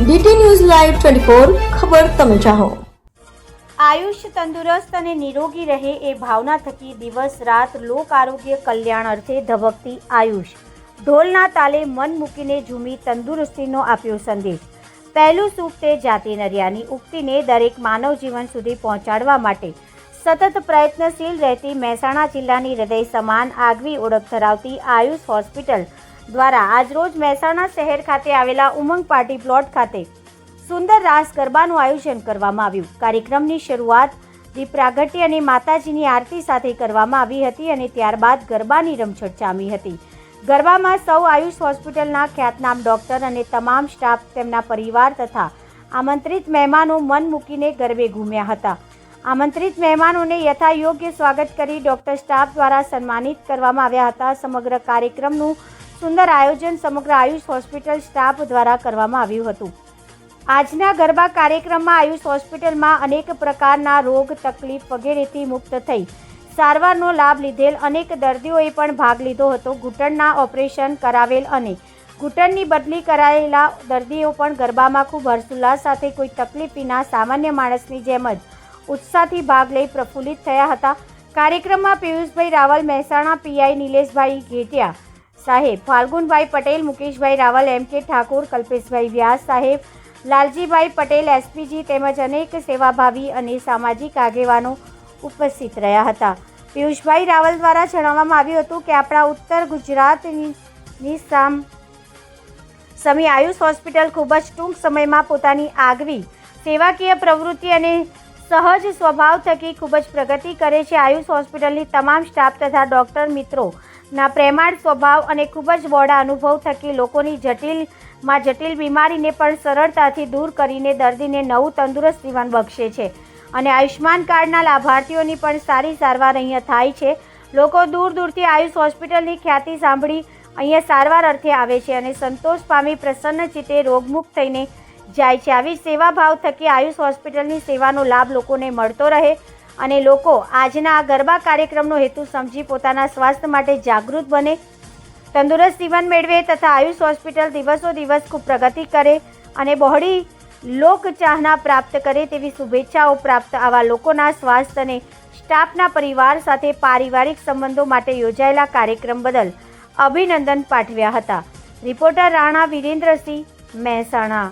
DT news live twenty four ખબર તમે ચાહો. આયુષ તંદુરસ્ત અને નિરોગી રહે એ ભાવના થકી દિવસ રાત લોક આરોગ્ય કલ્યાણ અર્થે ધબકતી આયુષ. ઢોલના તાલે મન મૂકીને ઝૂમી તંદુરસ્તીનો આપ્યો સંદેશ. પહેલું સુખ તે જાતિ નરિયાની ઉક્તિને દરેક માનવ જીવન સુધી પહોંચાડવા માટે સતત પ્રયત્નશીલ રહેતી મહેસાણા જિલ્લાની હૃદય સમાન આગવી ઓળખ ધરાવતી આયુષ હોસ્પિટલ દ્વારા આજરોજ મહેસાણા શહેર ખાતે આવેલા ઉમંગ પાર્ટી પ્લોટ ખાતે સુંદર રાસ ગરબાનું આયોજન કરવામાં આવ્યું. કાર્યક્રમની શરૂઆત દીપ પ્રાગટ્ય અને માતાજીની આરતી સાથે કરવામાં આવી હતી અને ત્યારબાદ ગરબાની રમઝટ જામી હતી. ગરબામાં સૌ આયુષ હોસ્પિટલના ખ્યાતનામ ડોક્ટર અને તમામ સ્ટાફ તેમના પરિવાર તથા આમંત્રિત મહેમાનો મન મૂકીને ગરબે ઘૂમ્યા હતા. આમંત્રિત મહેમાનોને યથાયોગ્ય સ્વાગત કરી ડોક્ટર સ્ટાફ દ્વારા સન્માનિત કરવામાં આવ્યા હતા. સમગ્ર કાર્યક્રમનું સુંદર આયોજન સમગ્ર આયુષ હોસ્પિટલ સ્ટાફ દ્વારા કરવામાં આવ્યું હતું. આજના ગરબા કાર્યક્રમમાં આયુષ હોસ્પિટલમાં અનેક પ્રકારના રોગ, તકલીફ વગેરેથી મુક્ત થઈ. સારવારનો લાભ લીધેલ અનેક દર્દીઓએ પણ ભાગ લીધો હતો. ઘૂંટણના ઓપરેશન કરાવેલ અને ઘૂંટણની બદલી કરાયેલા દર્દીઓ પણ ગરબામાં ખૂબ હર્ષોલ્લાસ સાથે કોઈ તકલીફ વિના સામાન્ય માણસની જેમ જ ઉત્સાહથી ભાગ લઈ પ્રફુલ્લિત થયા હતા. કાર્યક્રમમાં પિયુષભાઈ રાવલ મહેસાણા પીઆઈ નિલેશભાઈ ઘેટિયા સાહેબ, ફાલ્ગુનભાઈ પટેલ, મુકેશભાઈ રાવલ, એમ કે ઠાકોર, કલ્પેશભાઈ વ્યાસ સાહેબ, લાલજીભાઈ પટેલ, એસપીજી તેમજ અનેક સેવાભાવી અને સામાજિક આગેવાનો ઉપસ્થિત રહ્યા હતા. પિયુષભાઈ રાવલ દ્વારા જણાવવામાં આવ્યું હતું કે આપણા ઉત્તર ગુજરાતની સામ સમી આયુષ હોસ્પિટલ ખૂબ જ ટૂંક સમયમાં પોતાની આગવી, સેવાકીય પ્રવૃત્તિ અને સહજ સ્વભાવ થકી ખૂબ જ પ્રગતિ કરે છે આયુષ હોસ્પિટલની તમામ સ્ટાફ તથા ડૉક્ટર મિત્રોના પ્રેમાળ સ્વભાવ અને ખૂબ જ બોડા અનુભવ થકી લોકોની જટિલમાં જટિલ બીમારીને પણ સરળતાથી દૂર કરીને દર્દીને નવું તંદુરસ્ત જીવન બક્ષે છે. અને આયુષ્માન કાર્ડના લાભાર્થીઓની પણ સારી સારવાર અહીંયા થાય છે. લોકો દૂર દૂરથી આયુષ હોસ્પિટલની ખ્યાતિ સાંભળી અહીંયા સારવાર અર્થે આવે છે અને સંતોષ પામી પ્રસન્ન ચિત્તે રોગમુક્ત થઈને જાય છે. આવી સેવાભાવ થકી આયુષ હોસ્પિટલની સેવાનો લાભ લોકોને મળતો રહે અને લોકો આજના આ ગરબા કાર્યક્રમનો હેતુ સમજી પોતાના સ્વાસ્થ્ય માટે જાગૃત બને. તંદુરસ્ત જીવન મેળવે તથા આયુષ હોસ્પિટલ દિવસો દિવસ ખૂબ પ્રગતિ કરે અને બહોળી લોકચાહના પ્રાપ્ત કરે તેવી શુભેચ્છાઓ પ્રાપ્ત આવા લોકોના સ્વાસ્થ્ય અને સ્ટાફના પરિવાર સાથે પારિવારિક સંબંધો માટે યોજાયેલા કાર્યક્રમ બદલ અભિનંદન પાઠવ્યા હતા. રિપોર્ટર રાણા વિરેન્દ્રસિંહ મહેસાણા.